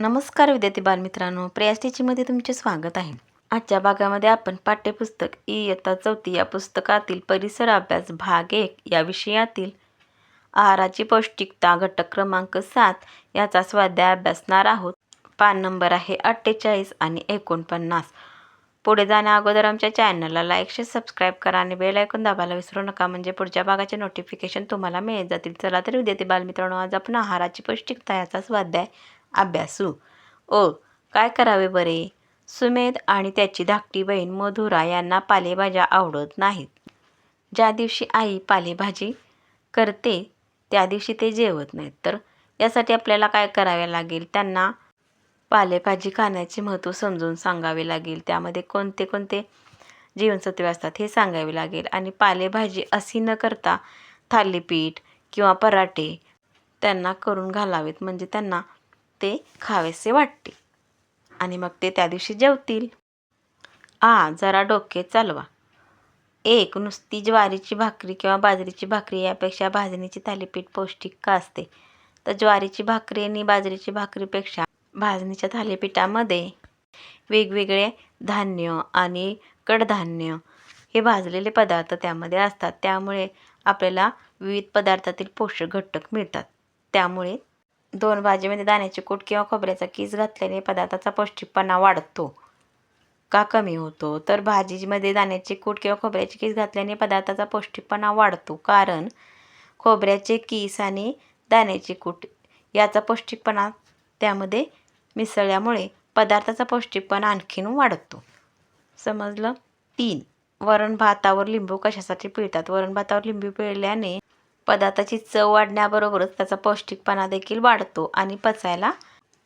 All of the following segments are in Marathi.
नमस्कार विद्यार्थी बालमित्रांनो प्रेयास टीचीमध्ये तुमचे स्वागत आहे. आजच्या भागामध्ये आपण पाठ्यपुस्तक इयत्ता चौथी या पुस्तकातील परिसर अभ्यास भाग एक या विषयातील आहाराची पौष्टिकता घटक क्रमांक सात याचा स्वाध्याय अभ्यासणार आहोत. पान नंबर आहे अठ्ठेचाळीस आणि एकोणपन्नास. पुढे जाण्या अगोदर आमच्या चॅनलला लाईक शेअर सबस्क्राईब करा आणि बेल ऐकून दाबायला विसरू नका. म्हणजे पुढच्या भागाचे नोटिफिकेशन तुम्हाला मिळत जातील. चला तर विद्यार्थी बालमित्रांनो आज आपण आहाराची पौष्टिकता याचा स्वाध्याय अभ्यासू. ओ काय करावे बरे? सुमेध आणि त्याची धाकटी बहीण मधुरा यांना पालेभाज्या आवडत नाहीत. ज्या दिवशी आई पालेभाजी करते त्या दिवशी ते जेवत नाहीत. तर यासाठी आपल्याला काय करावे लागेल? त्यांना पालेभाजी खाण्याचे महत्त्व समजून सांगावे लागेल. त्यामध्ये कोणते कोणते जीवनसत्वे असतात हे सांगावे लागेल. आणि पालेभाजी अशी न करता थालीपीठ किंवा पराठे त्यांना करून घालावेत. म्हणजे त्यांना ते खावेसे वाटते. आणि मग ते त्या दिवशी जेवतील. आ जरा डोके चालवा. एक नुसती ज्वारीची भाकरी किंवा बाजरीची भाकरी यापेक्षा भाजणीची थालीपीठ पौष्टिक का असते? तर ज्वारीची भाकरी आणि बाजरीची भाकरीपेक्षा भाजणीच्या थालीपीठामध्ये वेगवेगळे धान्य आणि कडधान्य हे भाजलेले पदार्थ त्यामध्ये असतात. त्यामुळे आपल्याला विविध पदार्थातील पोषक घटक मिळतात. त्यामुळे दोन भाजीमध्ये दाण्याचे कूट किंवा खोबऱ्याचा कीस घातल्याने पदार्थाचा पौष्टिकपणा वाढतो का कमी होतो? तर भाजीमध्ये दाण्याचे कूट किंवा खोबऱ्याचे कीस घातल्याने पदार्थाचा पौष्टिकपणा वाढतो. कारण खोबऱ्याचे कीस आणि दाण्याचे कूट याचा पौष्टिकपणा त्यामध्ये मिसळल्यामुळे पदार्थाचा पौष्टिकपणा आणखीन वाढतो. समजलं? तीन. वरण भातावर लिंबू कशासाठी पिळतात? वरण भातावर लिंबू पिळल्याने पदार्थाची चव वाढण्याबरोबरच त्याचा पौष्टिकपणा देखील वाढतो आणि पचायला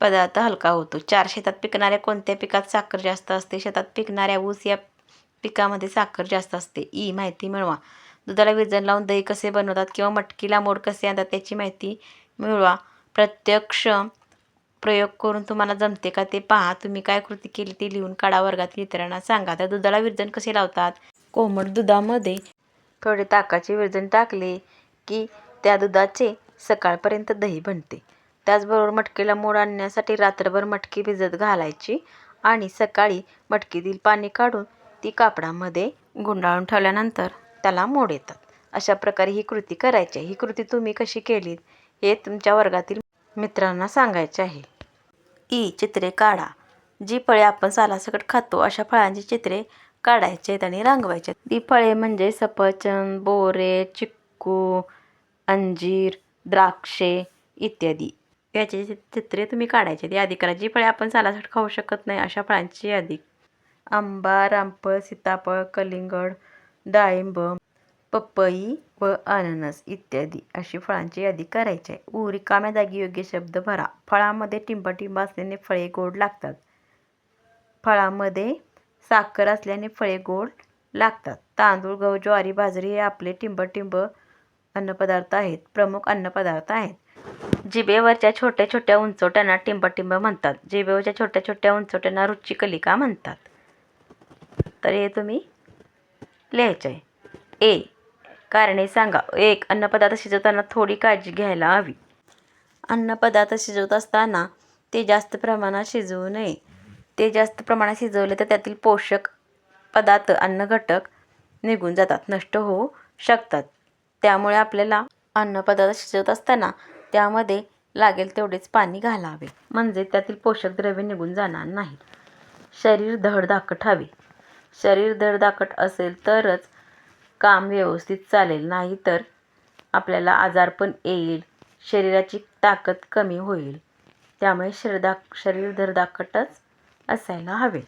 पदार्थ हलका होतो. चार शेतात पिकणाऱ्या कोणत्या पिकात साखर जास्त असते? शेतात पिकणाऱ्या ऊस या पिकामध्ये साखर जास्त असते ई माहिती मिळवा. दुधाला विरजण लावून दही कसे बनवतात किंवा मटकीला मोड कसे आणतात त्याची माहिती मिळवा. प्रत्यक्ष प्रयोग करून तुम्हाला जमते का ते पहा. तुम्ही काय कृती केली ते लिहून काढा वर्गातील इतरांना सांगा. त्या दुधाला विरजन कसे लावतात? कोमट दुधामध्ये थोडे ताकाचे विरजन टाकले. की त्या दुधाचे सकाळपर्यंत दही बनते. त्याचबरोबर मटकीला मोड आणण्यासाठी रात्रभर मटकी भिजत घालायची आणि सकाळी मटकीतील पाणी काढून ती कापडामध्ये गुंडाळून ठेवल्यानंतर त्याला मोड येतात. अशा प्रकारे ही कृती करायची आहे. ही कृती तुम्ही कशी केलीत हे तुमच्या वर्गातील मित्रांना सांगायचे आहे. ई चित्रे काढा. जी फळे आपण सालासकट खातो अशा फळांची चित्रे काढायची आहेत आणि रंगवायची ती फळे म्हणजे सफरचंद बोरे चिक्कू अंजीर द्राक्षे इत्यादी. याची चित्रे तुम्ही काढायची यादी करा जी फळे आपण सालासकट खाऊ शकत नाही अशा फळांची यादी. आंबा रामफळ सीताफळ कलिंगड डाळिंब पपई व अननस इत्यादी अशी फळांची यादी करायची आहे. उ रिकाम्या जागी योग्य शब्द भरा. फळामध्ये टिंबटिंब असल्याने फळे गोड लागतात. फळामध्ये साखर असल्याने फळे गोड लागतात. तांदूळ गहू ज्वारी बाजरी हे आपले टिंबटिंब अन्नपदार्थ आहेत प्रमुख अन्नपदार्थ आहेत. जिभेवरच्या छोट्या छोट्या उंचवट्यांना टिंबटिंब म्हणतात. जिभेवरच्या छोट्या छोट्या उंचवट्यांना रुचिकलिका म्हणतात. तर हे तुम्ही लिहायचं आहे ए. कारणे सांगा. एक अन्नपदार्थ शिजवताना थोडी काळजी घ्यायला हवी. अन्नपदार्थ शिजवत असताना ते जास्त प्रमाणात शिजवू नये. ते जास्त प्रमाणात शिजवले तर त्यातील पोषक पदार्थ अन्नघटक निघून जातात नष्ट होऊ शकतात. त्यामुळे आपल्याला अन्नपदार्थ शिजवत असताना त्यामध्ये लागेल तेवढेच पाणी घालावे. म्हणजे त्यातील पोषकद्रव्ये निघून जाणार नाही. शरीर धडधाकट हवे. शरीर धडधाकट असेल तरच काम व्यवस्थित चालेल. नाही तर आपल्याला आजारपण येईल. शरीराची ताकद कमी होईल. त्यामुळे शरीरदा शरीर धडधाकटच असायला हवे.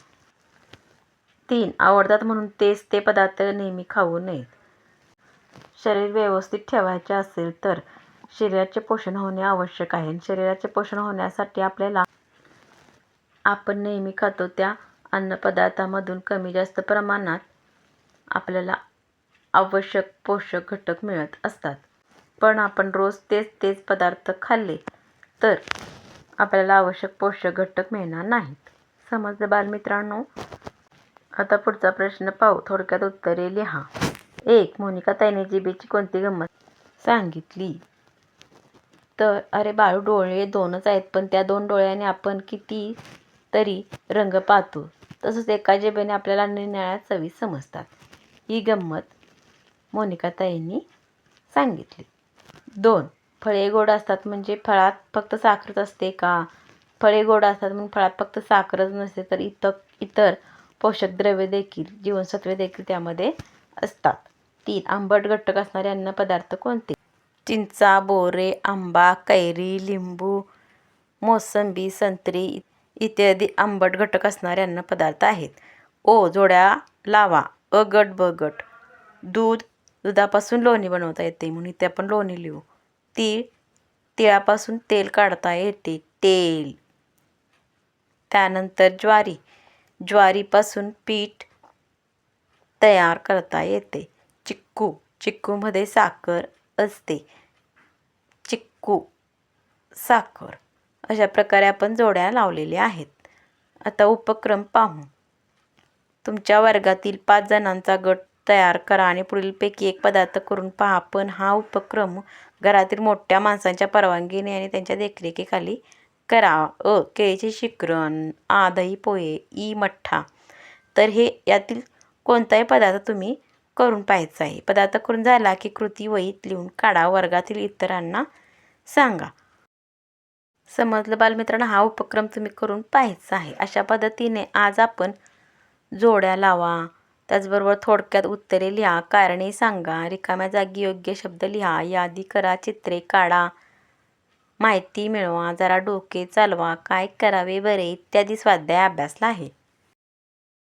तीन आवडतात म्हणून तेच ते पदार्थ नेहमी खाऊ नयेत. शरीर व्यवस्थित ठेवायचे असेल तर शरीराचे पोषण होणे आवश्यक आहे. शरीराचे पोषण होण्यासाठी आपल्याला आपण नेहमी खातो. त्या अन्नपदार्थामधून कमी जास्त प्रमाणात आपल्याला आवश्यक पोषक घटक मिळत असतात. पण आपण रोज तेच तेच पदार्थ खाल्ले तर आपल्याला आवश्यक पोषक घटक मिळणार नाहीत. समजलं बालमित्रांनो? आता पुढचा प्रश्न पाहू. थोडक्यात उत्तरे लिहा. एक मोनिका ताईने जिबेची कोणती गंमत सांगितली? तर अरे बाळू डोळे दोनच आहेत पण त्या दोन डोळ्याने आपण किती तरी रंग पाहतो. तसंच एका जिभेने आपल्याला निरनिराळ्या चवी समजतात. ही गंमत मोनिकाताईंनी सांगितली. दोन फळे गोड असतात म्हणजे फळात फक्त साखरच असते का? फळे गोड असतात म्हणून फळात फक्त साखरच नसते तर इतर इतर पोषक द्रव्ये देखील जीवनसत्वे देखील त्यामध्ये असतात. तीन आंबट घटक असणारे अन्नपदार्थ कोणते? चिंचा बोरे आंबा कैरी लिंबू मोसंबी संत्री इत्यादी आंबट घटक असणारे अन्नपदार्थ आहेत. ओ जोड्या लावा. अ गट ब गट. दूध दुधापासून लोणी बनवता येते म्हणून इथे आपण लोणी लिहू. तीळ तिळापासून तेल काढता येते. तेल. त्यानंतर ज्वारी. ज्वारीपासून पीठ तयार करता येते. चिक्कू. चिक्कूमध्ये साखर असते. चिक्कू साखर अशा प्रकारे आपण जोड्या लावलेल्या आहेत. आता उपक्रम पाहू. तुमच्या वर्गातील पाच जणांचा गट तयार करा आणि पुढीलपैकी एक पदार्थ करून पहा. पण हा उपक्रम घरातील मोठ्या माणसांच्या परवानगीने आणि त्यांच्या देखरेखीखाली करा अ केळीचे शिकरण आ दही पोहे ई मठ्ठा. तर हे यातील कोणताही पदार्थ तुम्ही करून पाहायचं आहे. पदार्थ करून झाला की कृती वहीत लिहून काढा. वर्गातील इतरांना सांगा. समजलं बालमित्रांनो? हा उपक्रम तुम्ही करून पाहायचा आहे. अशा पद्धतीने आज आपण जोड्या लावा. त्याचबरोबर थोडक्यात उत्तरे लिहा. कारणे सांगा. रिकाम्या जागी योग्य शब्द लिहा. यादी करा. चित्रे काढा. माहिती मिळवा. जरा डोके चालवा. काय करावे बरे? इत्यादी स्वाध्याय अभ्यासला आहे.